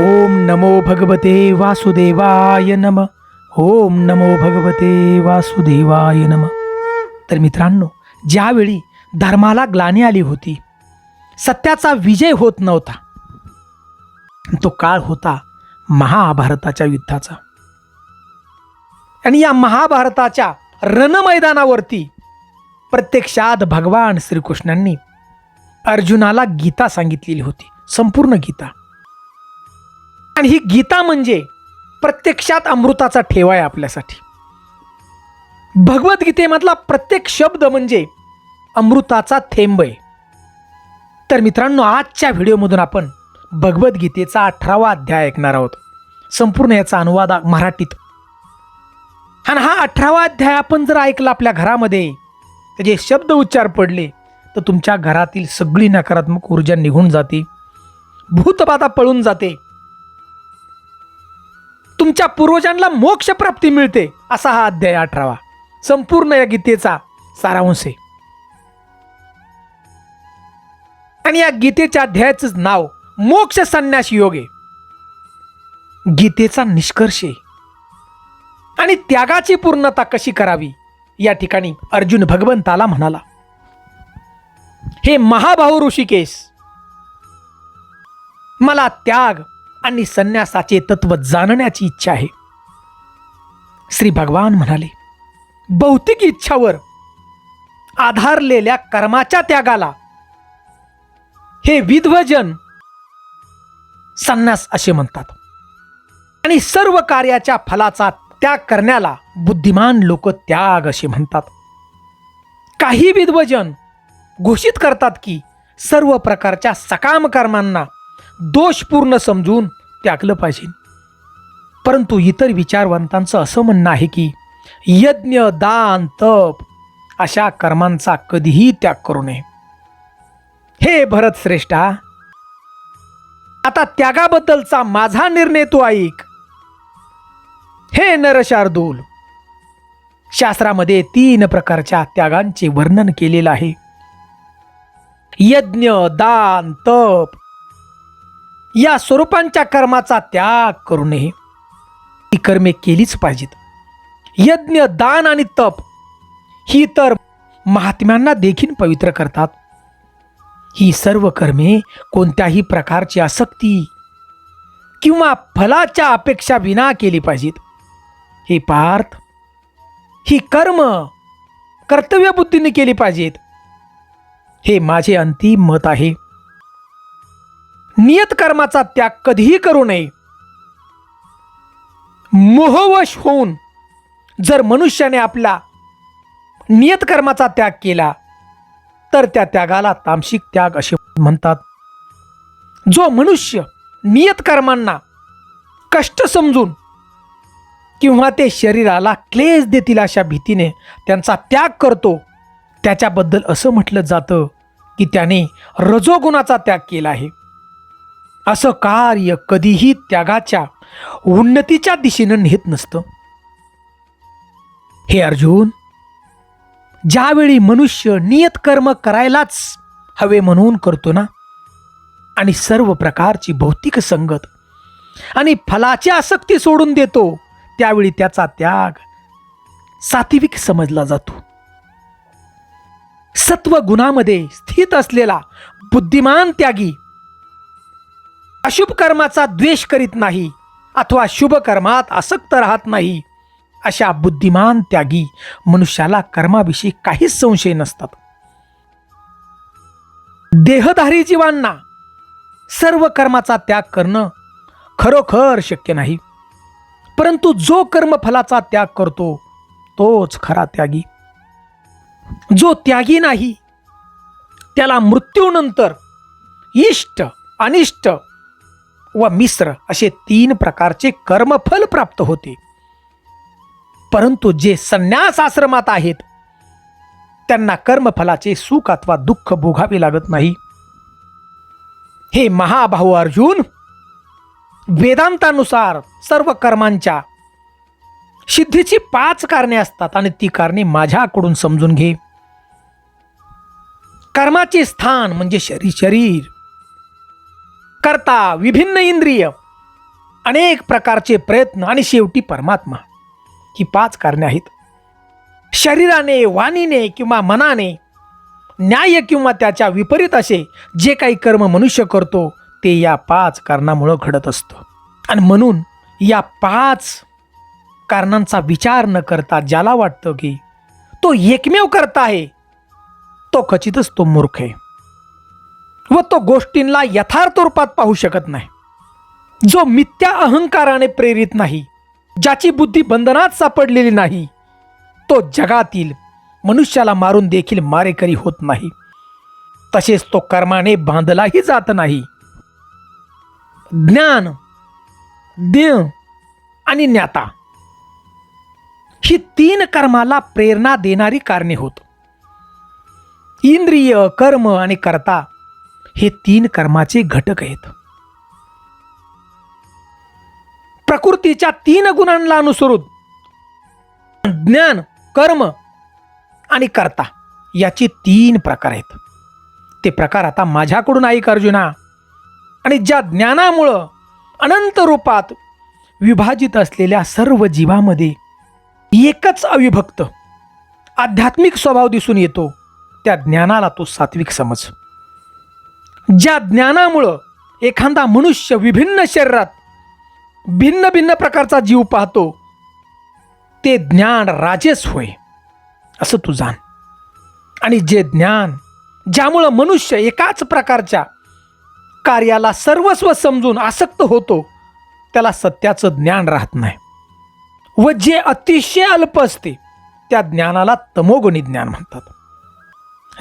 ओम नमो भगवते वासुदेवाय नम. ओम नमो भगवते वासुदेवाय नम. तर मित्रांनो ज्यावेळी धर्माला ग्लानी आली होती सत्याचा विजय होत नव्हता. तो काळ होता महाभारताच्या युद्धाचा. आणि या महाभारताच्या रणमैदानावरती प्रत्यक्षात भगवान श्रीकृष्णांनी अर्जुनाला गीता सांगितलेली होती संपूर्ण गीता. आणि ही गीता म्हणजे प्रत्यक्षात अमृताचा ठेवा आहे आपल्यासाठी. भगवद्गीतेमधला प्रत्येक शब्द म्हणजे अमृताचा थेंब आहे. तर मित्रांनो आजच्या व्हिडिओमधून आपण भगवद्गीतेचा अठरावा अध्याय ऐकणार आहोत. संपूर्ण याचा अनुवाद मराठीत. आणि हा अठरावा अध्याय आपण जर ऐकला आपल्या घरामध्ये त्याचे शब्द उच्चार पडले तर तुमच्या घरातील सगळी नकारात्मक ऊर्जा निघून जाते. भूतबाधा पळून जाते. तुमच्या पूर्वजांना मोक्ष प्राप्ती मिळते असा हा अध्याय अठरावा. संपूर्ण या गीतेचा सारांश आहे. आणि या गीतेच्या अध्यायाचं नाव मोक्ष संन्यास योग आहे. गीतेचा निष्कर्ष आहे. आणि त्यागाची पूर्णता कशी करावी या ठिकाणी अर्जुन भगवंताला म्हणाला हे महाभाऊ ऋषिकेश मला त्याग आणि संन्यासाचे तत्व जाणण्याची इच्छा आहे. श्री भगवान म्हणाले भौतिक इच्छावर आधारलेल्या कर्माच्या त्यागाला हे विध्वजन संन्यास असे म्हणतात. आणि सर्व कार्याच्या फलाचा त्याग करण्याला बुद्धिमान लोक त्याग असे म्हणतात. काही विध्वजन घोषित करतात की सर्व प्रकारच्या सकाम कर्मांना दोषपूर्ण समजून त्यागलं पाहिजे. परंतु इतर विचारवंतांचं असं म्हणणं आहे की यज्ञ दान तप अशा कर्मांचा कधीही त्याग करू नये. हे भरत श्रेष्ठा आता त्यागाबद्दलचा माझा निर्णय तू ऐक. हे नरशार्दूल शास्त्रामध्ये तीन प्रकारच्या त्यागांचे वर्णन केलेलं आहे. यज्ञ दान तप या स्वरूपांच्या कर्माचा त्याग करू नये. ही कर्मे केलीच पाहिजेत. यज्ञ दान आणि तप ही तर महात्म्यांना देखील पवित्र करतात. ही सर्व कर्मे कोणत्याही प्रकारची आसक्ती किंवा फलाच्या अपेक्षा विना केली पाहिजेत. हे पार्थ ही कर्म कर्तव्यबुद्धीने केली पाहिजेत. हे माझे अंतिम मत आहे. नियतकर्माचा त्याग कधीही करू नये. मोहवश होऊन जर मनुष्याने आपला नियतकर्माचा त्याग केला तर त्या त्यागाला तामसिक त्याग असे म्हणतात. जो मनुष्य नियतकर्मांना कष्ट समजून किंवा ते शरीराला क्लेश देतील अशा भीतीने त्यांचा त्याग करतो त्याच्याबद्दल असं म्हटलं जातं की त्याने रजोगुणाचा त्याग केला आहे. असं कार्य कधीही त्यागाच्या उन्नतीच्या दिशेनं नेत नसतं. हे अर्जुन ज्यावेळी मनुष्य नियत कर्म करायलाच हवे म्हणून करतो ना आणि सर्व प्रकारची भौतिक संगत आणि फलाची आसक्ती सोडून देतो त्यावेळी त्याचा त्याग सात्विक समजला जातो. सत्व गुणामध्ये स्थित असलेला बुद्धिमान त्यागी अशुभ कर्माचा द्वेष करीत नाही अथवा शुभ कर्मात आसक्त राहत नाही अशा बुद्धिमान त्यागी मनुष्याला कर्माविषयी काहीच संशय नसतात. देहधारी जीवांना सर्व कर्माचा त्याग करणं खरोखर शक्य नाही. परंतु जो कर्मफलाचा त्याग करतो तोच खरा त्यागी. जो त्यागी नाही त्याला मृत्यूनंतर इष्ट अनिष्ट व मिश्र असे तीन प्रकारचे कर्मफल प्राप्त होते. परंतु जे संन्यास आश्रमात आहेत त्यांना कर्मफलाचे सुख अथवा दुःख भोगावे लागत नाही. हे महाभाऊ अर्जुन वेदांतानुसार सर्व कर्मांच्या सिद्धीची पाच कारणे असतात आणि ती कारणे माझ्याकडून समजून घे. कर्माचे स्थान म्हणजे शरीर शरीर. करता विभिन्न इंद्रिय अनेक प्रकारचे प्रयत्न आणि शेवटी परमात्मा. ही पाच कारणे आहेत. शरीराने वाणीने किंवा मनाने न्याय किंवा त्याच्या विपरीत असे जे काही कर्म मनुष्य करतो ते या पाच कारणामुळं घडत असतं. आणि म्हणून या पाच कारणांचा विचार न करता ज्याला वाटतं की तो एकमेव करता आहे तो खचितच तो मूर्ख आहे. व तो गोष्टींना यथार्थ रूपात पाहू शकत नाही. जो मिथ्या अहंकाराने प्रेरित नाही ज्याची बुद्धी बंधनात सापडलेली नाही तो जगातील मनुष्याला मारून देखील मारेकरी होत नाही. तसेच तो कर्माने बांधलाही जात नाही. ज्ञान देव आणि ज्ञाता ही तीन कर्माला प्रेरणा देणारी कारणे होत. इंद्रिय कर्म आणि कर्ता हे तीन कर्माचे घटक आहेत. प्रकृतीच्या तीन गुणांना अनुसरून ज्ञान कर्म आणि कर्ता याचे तीन प्रकार आहेत. ते प्रकार आता माझ्याकडून ऐक अर्जुना आणि ज्या ज्ञानामुळं अनंत रूपात विभाजित असलेल्या सर्व जीवामध्ये एकच अविभक्त आध्यात्मिक स्वभाव दिसून येतो त्या ज्ञानाला तो सात्विक समज. ज्या ज्ञानामुळं एखादा मनुष्य विभिन्न शरीरात भिन्न भिन्न प्रकारचा जीव पाहतो ते ज्ञान राजेस होय असं तू जाण. आणि जे ज्ञान ज्यामुळं मनुष्य एकाच प्रकारच्या कार्याला सर्वस्व समजून आसक्त होतो त्याला सत्याचं ज्ञान राहत नाही. व जे अतिशय अल्प असते त्या ज्ञानाला तमोगुणी ज्ञान म्हणतात.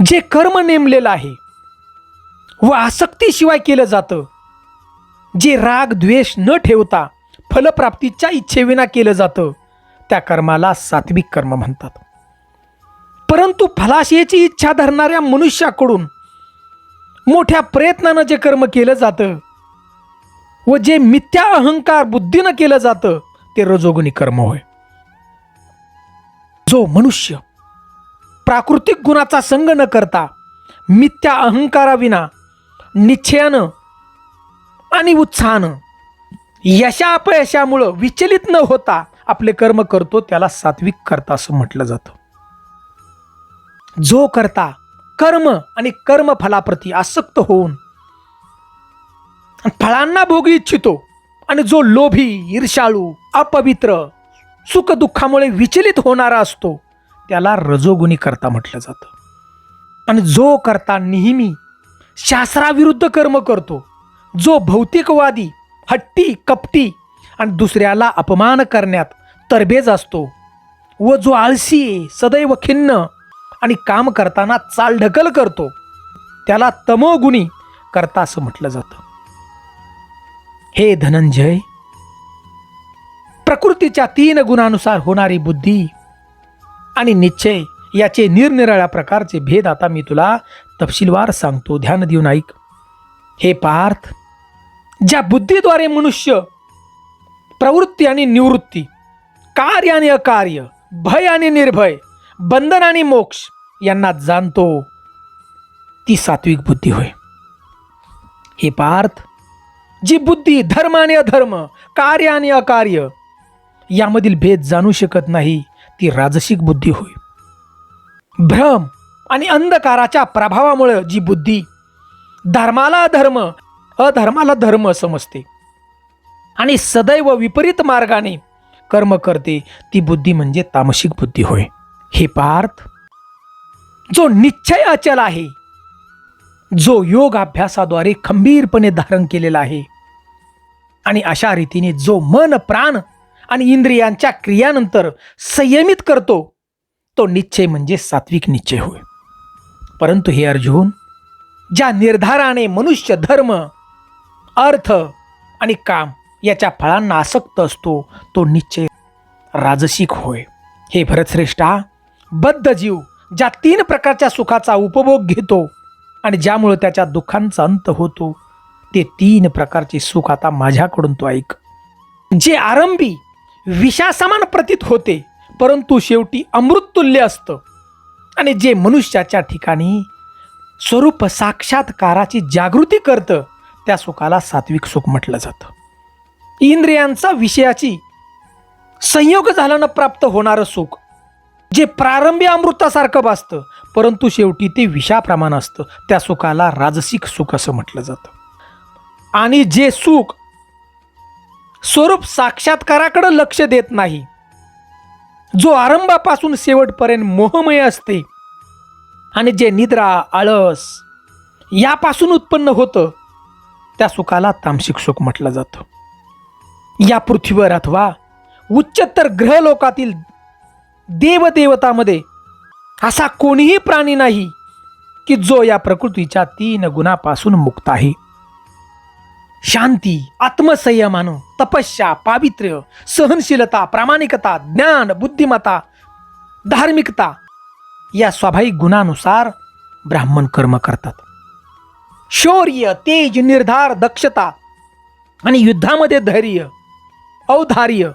जे कर्म नेमलेलं आहे व आसक्तीशिवाय केलं जातं. जे राग द्वेष न ठेवता फलप्राप्तीच्या इच्छेविना केलं जातं त्या कर्माला सात्विक कर्म म्हणतात. परंतु फलाशयाची इच्छा धरणाऱ्या मनुष्याकडून मोठ्या प्रयत्नानं जे कर्म केलं जातं व जे मिथ्या अहंकार बुद्धीनं केलं जातं ते रजोगुणी कर्म होय. जो मनुष्य प्राकृतिक गुणाचा संग न करता मिथ्या अहंकाराविना निश्चयानं आणि उत्साहानं यशा अपयशामुळं विचलित न होता आपले कर्म करतो त्याला सात्विक करता असं म्हटलं जातं. जो करता कर्म आणि कर्म फलाप्रती आसक्त होऊन फळांना भोगी इच्छितो आणि जो लोभी ईर्षाळू अपवित्र सुख दुःखामुळे विचलित होणारा असतो त्याला रजोगुणी करता म्हटलं जातं. आणि जो करता नेहमी शास्त्राविरुद्ध कर्म करतो. जो भौतिकवादी हट्टी कपटी आणि दुसऱ्याला अपमान करण्यात तरबेज असतो व जो आळसी सदैव खिन्न आणि काम करताना चालढकल करतो त्याला तमोगुणी करता असं म्हटलं जातं. हे धनंजय प्रकृतीच्या तीन गुणानुसार होणारी बुद्धी आणि निश्चय याचे निरनिराळ्या प्रकारचे भेद आता मी तुला तपशीलवार सांगतो. ध्यान देऊन ऐक. हे पार्थ ज्या बुद्धीद्वारे मनुष्य प्रवृत्ती आणि निवृत्ती कार्य आणि अकार्य भय आणि निर्भय बंधन आणि मोक्ष यांना जाणतो ती सात्विक बुद्धी होय. हे पार्थ जी बुद्धी धर्म आणि अधर्म कार्य आणि अकार्य यामधील भेद जाणू शकत नाही ती राजसिक बुद्धी होय. भ्रम आणि अंधकाराच्या प्रभावामुळे जी बुद्धी धर्माला धर्म अधर्माला धर्म समजते. आणि सदैव विपरीत मार्गाने कर्म करते ती बुद्धी म्हणजे तामसिक बुद्धी होय. हे पार्थ जो निश्चय अचल आहे जो योग अभ्यासाद्वारे खंबीरपणे धारण केलेला आहे आणि अशा रीतीने जो मन प्राण आणि इंद्रियांच्या क्रियानंतर संयमित करतो तो निश्चय म्हणजे सात्विक निश्चय होय. परंतु हे अर्जुन ज्या निर्धाराने मनुष्य धर्म अर्थ आणि काम याच्या फळांना आसक्त असतो तो निश्चय राजसिक होय. हे भरतश्रेष्ठा बद्ध जीव ज्या तीन प्रकारच्या सुखाचा उपभोग घेतो आणि ज्यामुळे त्याच्या दुःखांचा अंत होतो ते तीन प्रकारचे सुख आता माझ्याकडून तो ऐक. जे आरंभी विषासमान प्रतीत होते परंतु शेवटी अमृततुल्य असतं. आणि जे मनुष्याच्या ठिकाणी स्वरूप साक्षात्काराची जागृती करतं त्या सुखाला सात्विक सुख म्हटलं जातं. इंद्रियांचा विषयाची संयोग झाल्यानं प्राप्त होणारं सुख जे प्रारंभी अमृतासारखं भासतं परंतु शेवटी ते विषाप्रमाण असतं. त्या सुखाला राजसिक सुख असं म्हटलं जातं. आणि जे सुख स्वरूप साक्षात्काराकडं लक्ष देत नाही जो आरंभापासून शेवटपर्यंत मोहमय असते आणि जे निद्रा आळस यापासून उत्पन्न होतं त्या सुखाला तामसिक सुख म्हटलं जातं. या पृथ्वीवर अथवा उच्चतर ग्रहलोकातील देवदेवतामध्ये असा कोणीही प्राणी नाही की जो या प्रकृतीच्या तीन गुणापासून मुक्त आहे. शांती आत्मसंयमानं तपस्या पावित्र्य सहनशीलता प्रामाणिकता ज्ञान बुद्धिमत्ता धार्मिकता या स्वाभाविक गुणानुसार ब्राह्मण कर्म करतात. शौर्य तेज निर्धार दक्षता आणि युद्धामध्ये धैर्य औदार्य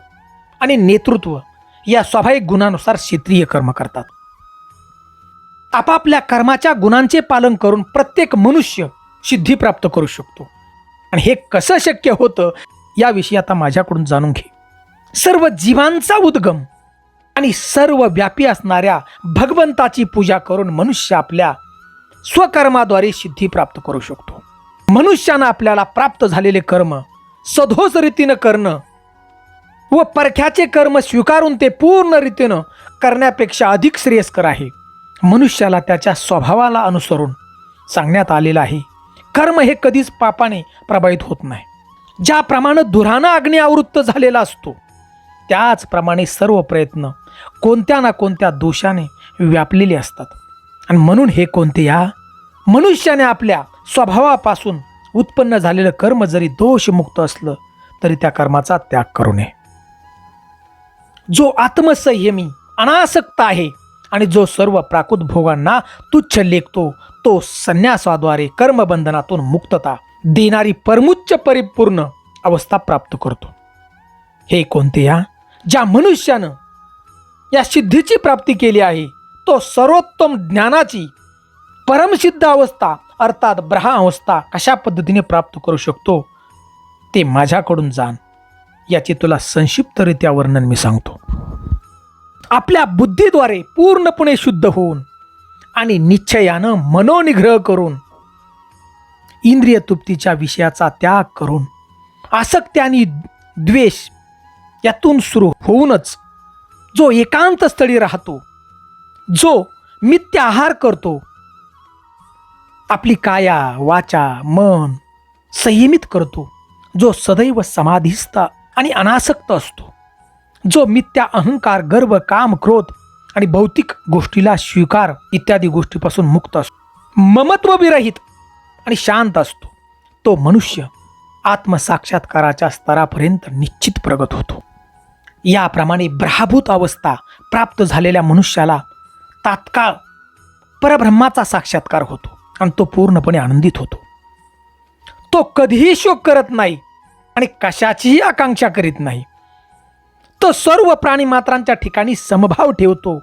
आणि नेतृत्व या स्वाभाविक गुणानुसार क्षेत्रीय कर्म करतात. आपापल्या कर्माच्या गुणांचे पालन करून प्रत्येक मनुष्य सिद्धी प्राप्त करू शकतो. आणि हे कसं शक्य होतं याविषयी आता माझ्याकडून जाणून घे. सर्व जीवांचा उद्गम आणि सर्व व्यापी असणाऱ्या भगवंताची पूजा करून मनुष्य आपल्या स्वकर्माद्वारे सिद्धी प्राप्त करू शकतो. मनुष्यानं आपल्याला प्राप्त झालेले कर्म सधोस रीतीनं करणं व परख्याचे कर्म स्वीकारून ते पूर्ण रीतीनं करण्यापेक्षा अधिक श्रेयस्कर आहे. मनुष्याला त्याच्या स्वभावाला अनुसरून सांगण्यात आलेलं आहे कर्म हे कधीच पापाने प्रभावित होत नाही. ज्याप्रमाणे धुरानं अग्नी आवृत्त झालेला असतो त्याचप्रमाणे सर्व प्रयत्न कोणत्या ना कोणत्या दोषाने व्यापलेले असतात. आणि म्हणून हे कोणते या? मनुष्याने आपल्या स्वभावापासून उत्पन्न झालेलं कर्म जरी दोषमुक्त असलं तरी त्या कर्माचा त्याग करू नये. जो आत्मसंयमी अनासक्त आहे आणि जो सर्व प्राकृत भोगांना तुच्छ लेखतो तो संन्यासाद्वारे कर्मबंधनातून मुक्तता देणारी परमुच्च परिपूर्ण अवस्था प्राप्त करतो. हे कोणते या? ज्या मनुष्यानं या सिद्धीची प्राप्ती केली आहे तो सर्वोत्तम ज्ञानाची परमसिद्ध अवस्था अर्थात ब्रहा अवस्था कशा पद्धतीने प्राप्त करू शकतो ते माझ्याकडून जाण. याचे तुला संक्षिप्तरित्या वर्णन मी सांगतो. आपल्या बुद्धीद्वारे पूर्णपणे शुद्ध होऊन आणि निश्चयानं मनोनिग्रह करून इंद्रिय तृप्तीच्या विषयाचा त्याग करून आसक्ती आणि द्वेष यातून सुरू होऊनच जो एकांत स्थळी राहतो जो मित्य आहार करतो आपली काया वाचा मन संयमित करतो जो सदैव समाधीस्थ आणि अनासक्त असतो. जो मिथ्या अहंकार गर्व काम क्रोध आणि भौतिक गोष्टीला स्वीकार इत्यादी गोष्टीपासून मुक्त असतो. ममत्व विरहित आणि शांत असतो. तो मनुष्य आत्मसाक्षात्काराच्या स्तरापर्यंत निश्चित प्रगत होतो. याप्रमाणे ब्राभूत अवस्था प्राप्त झालेल्या मनुष्याला तात्काळ परब्रह्माचा साक्षात्कार होतो आणि तो पूर्णपणे आनंदित होतो. तो कधीही शोक करत नाही आणि कशाचीही आकांक्षा करीत नाही. तो सर्व प्राणीमात्रांच्या ठिकाणी समभाव ठेवतो.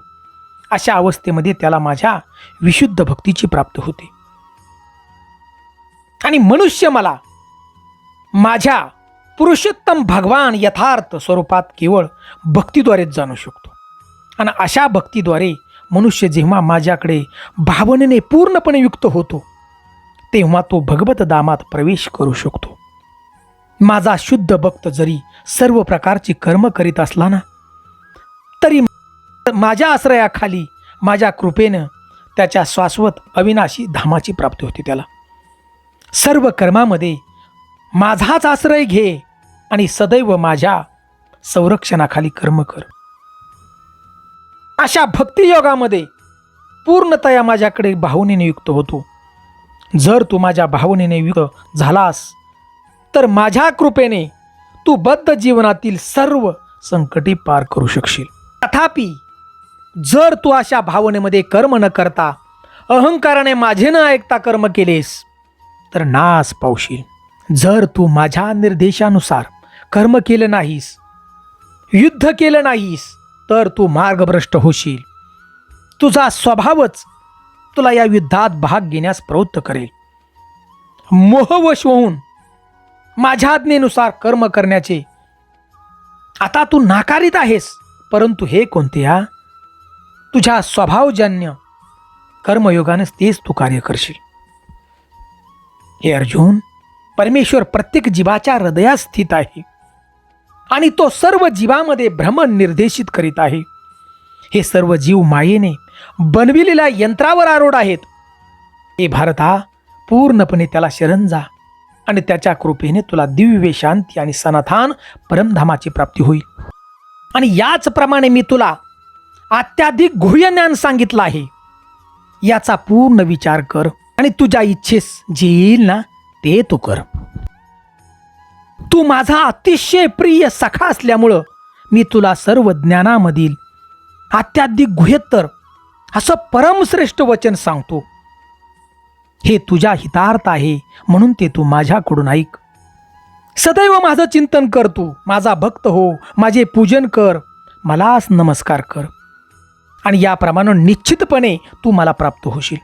अशा अवस्थेमध्ये त्याला माझ्या विशुद्ध भक्तीची प्राप्त होते. आणि मनुष्य मला माझ्या पुरुषोत्तम भगवान यथार्थ स्वरूपात केवळ भक्तीद्वारेच जाणू शकतो. आणि अशा भक्तीद्वारे मनुष्य जेव्हा माझ्याकडे भावनेने पूर्णपणे युक्त होतो तेव्हा तो भगवत दामात प्रवेश करू शकतो. माझा शुद्ध भक्त जरी सर्व प्रकारची कर्म करीत असला ना तरी माझ्या आश्रयाखाली माझ्या कृपेनं त्याच्या शाश्वत अविनाशी धामाची प्राप्ती होती त्याला. सर्व कर्मामध्ये माझाच आश्रय घे आणि सदैव माझ्या संरक्षणाखाली कर्म कर. अशा भक्तियोगामध्ये पूर्णतया माझ्याकडे भावनेने युक्त होतो. जर तू माझ्या भावनेने युक्त झालास तर माझ्या कृपेने तू बद्ध जीवनातील सर्व संकटे पार करू शकशील. तथापि जर तू अशा भावनेमध्ये कर्म न करता अहंकाराने माझे न ऐकता कर्म केलेस तर नास पावशील. जर तू माझ्या निर्देशानुसार कर्म केलं नाहीस युद्ध केलं नाहीस तर तू मार्गभ्रष्ट होशील. तुझा स्वभावच तुला या युद्धात भाग घेण्यास प्रवृत्त करेल. मोहवश होऊन माझ्या आज्ञेनुसार कर्म करण्याचे. आता तू नाकारित आहेस परंतु हे कोणते तुझ्या स्वभावजन्य कर्मयोगानेच तेच तू कार्य करशील. हे अर्जुन परमेश्वर प्रत्येक जीवाच्या हृदयात स्थित आहे आणि तो सर्व जीवामध्ये भ्रमण निर्देशित करीत आहे. हे सर्व जीव मायेने बनविलेल्या यंत्रावर आरोड आहेत. हे भारता पूर्णपणे त्याला शरण जा. आणि त्याच्या कृपेने तुला दिव्य शांती आणि सनाथान परमधामाची प्राप्ती होईल. आणि याचप्रमाणे मी तुला अत्याधिक गुह्य ज्ञान सांगितलं आहे. याचा पूर्ण विचार कर आणि तुझ्या इच्छेस जे येईल ना ते तू कर. तू माझा अतिशय प्रिय सखा असल्यामुळं मी तुला सर्व ज्ञानामधील अत्याधिक गुह्यत्तर असं परमश्रेष्ठ वचन सांगतो. हे तुझ्या हितार्थ आहे म्हणून ते तू माझ्याकडून ऐक. सदैव माझं चिंतन कर तू माझा भक्त हो माझे पूजन कर मलाच नमस्कार कर. आणि याप्रमाणे निश्चितपणे तू मला प्राप्त होशील.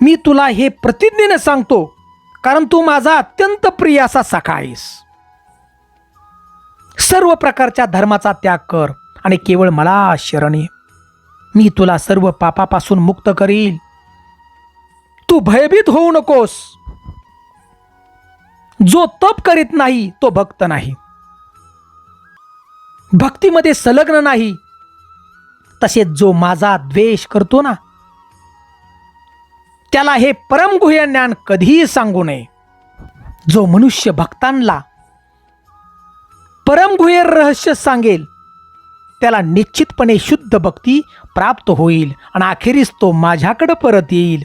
मी तुला हे प्रतिज्ञेनं सांगतो कारण तू माझा अत्यंत प्रिय असा सखा आहेस. सर्व प्रकारच्या धर्माचा त्याग कर आणि केवळ मला शरण ये. मी तुला सर्व पापापासून मुक्त करील. तू भयभीत होऊ नकोस. जो तप करीत नाही तो भक्त नाही. भक्तीमध्ये संलग्न नाही. तसेच जो माझा द्वेष करतो ना त्याला हे परमगुह्य ज्ञान कधीही सांगू नये. जो मनुष्य भक्तांना परमगुह्य रहस्य सांगेल त्याला निश्चितपणे शुद्ध भक्ती प्राप्त होईल आणि अखेरीस तो माझ्याकडं परत येईल.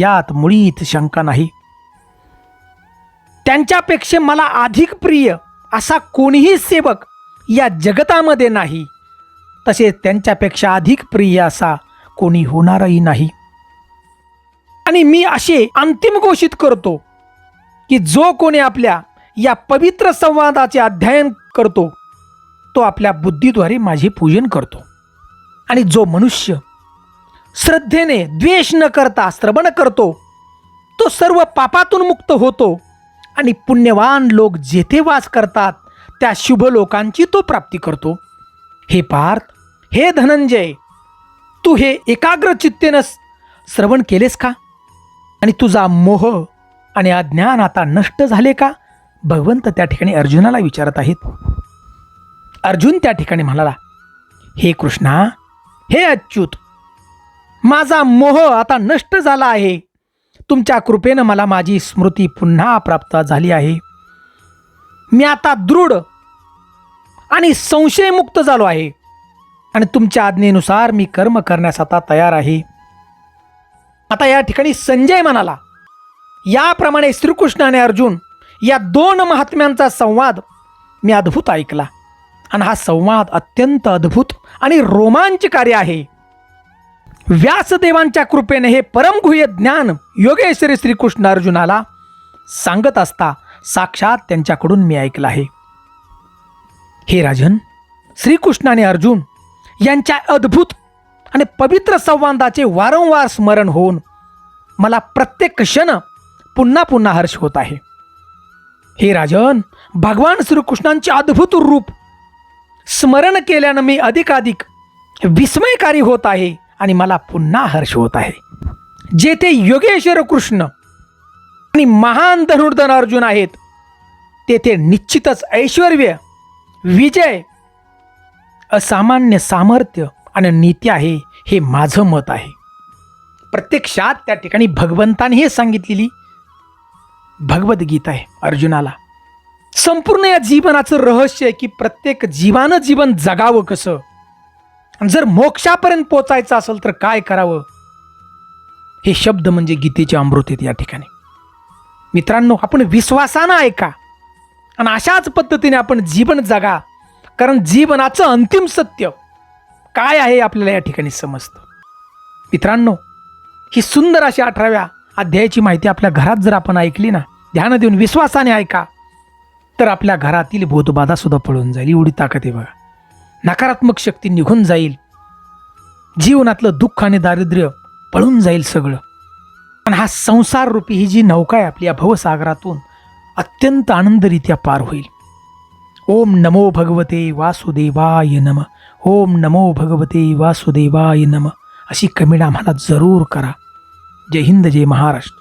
यात मुळीच शंका नाही. त्यांच्यापेक्षा मला अधिक प्रिय असा कोणीही सेवक या जगतामध्ये नाही. तसेच त्यांच्यापेक्षा अधिक प्रिय असा कोणी होणारही नाही. आणि मी असे अंतिम घोषित करतो की जो कोणी आपल्या या पवित्र संवादाचे अध्ययन करतो तो आपल्या बुद्धीद्वारे माझे पूजन करतो. आणि जो मनुष्य श्रद्धेने द्वेष न करता श्रवण करतो. तो सर्व पापातून मुक्त होतो. आणि पुण्यवान लोक जेथे वास करतात त्या शुभ लोकांची तो प्राप्ती करतो. हे पार्थ हे धनंजय तू हे एकाग्र चित्तेनं श्रवण केलेस का? आणि तुझा मोह आणि अज्ञान आता नष्ट झाले का? भगवंत त्या ठिकाणी अर्जुनाला विचारत आहेत. अर्जुन त्या ठिकाणी म्हणाला हे कृष्णा हे अच्युत माझा मोह आता नष्ट झाला आहे. तुमच्या कृपेनं मला माझी स्मृती पुन्हा प्राप्त झाली आहे. मी आता दृढ आणि संशयमुक्त झालो आहे. आणि तुमच्या आज्ञेनुसार मी कर्म करण्यास आता तयार आहे. आता या ठिकाणी संजय म्हणाला याप्रमाणे श्रीकृष्ण आणि अर्जुन या दोन महात्म्यांचा संवाद मी अद्भुत ऐकला. आणि हा संवाद अत्यंत अद्भुत आणि रोमांचकारी आहे. व्यासदेवांच्या कृपेने हे परमगुह्य ज्ञान योगेश्वरी श्रीकृष्ण अर्जुनाला सांगत असता साक्षात त्यांच्याकडून मी ऐकलं आहे. हे राजन श्रीकृष्ण आणि अर्जुन यांच्या अद्भुत आणि पवित्र संवादाचे वारंवार स्मरण होऊन मला प्रत्येक क्षण पुन्हा पुन्हा हर्ष होत आहे. हे राजन भगवान श्रीकृष्णांचे अद्भुत रूप स्मरण केल्यानं मी अधिकाधिक विस्मयकारी होत आहे. आणि मला पुन्हा हर्ष होत आहे. जेथे योगेश्वर कृष्ण आणि महान धनुर्धन अर्जुन आहेत तेथे निश्चितच ऐश्वर विजय असामान्य सामर्थ्य आणि नीती आहे हे माझं मत आहे. प्रत्यक्षात त्या ठिकाणी भगवंताने हे सांगितलेली भगवद्गीता आहे अर्जुनाला. संपूर्ण या जीवनाचं रहस्य आहे की प्रत्येक जीवानं जीवन जगावं कसं? आणि जर मोक्षापर्यंत पोचायचं असेल तर काय करावं? हे शब्द म्हणजे गीतेचे अमृत आहेत या ठिकाणी. मित्रांनो आपण विश्वासानं ऐका. आणि अशाच पद्धतीने आपण जीवन जगा. कारण जीवनाचं अंतिम सत्य काय आहे आपल्याला या ठिकाणी समजतं. मित्रांनो ही सुंदर अशी अठराव्या अध्यायाची माहिती आपल्या घरात जर आपण ऐकली ना ध्यान देऊन विश्वासाने ऐका तर आपल्या घरातील भूतबाधा सुद्धा पळून जाईल. एवढी ताकद आहे बघा. नकारात्मक शक्ती निघून जाईल. जीवनातलं दुःख आणि दारिद्र्य पळून जाईल सगळं. आणि हा संसार रूपी ही जी नौका आहे आपल्या भवसागरातून अत्यंत आनंदरित्या पार होईल. ओम नमो भगवते वासुदेवाय नम. ओम नमो भगवते वासुदेवाय नम. अशी कमेंट आम्हाला जरूर करा. जय हिंद जय महाराष्ट्र.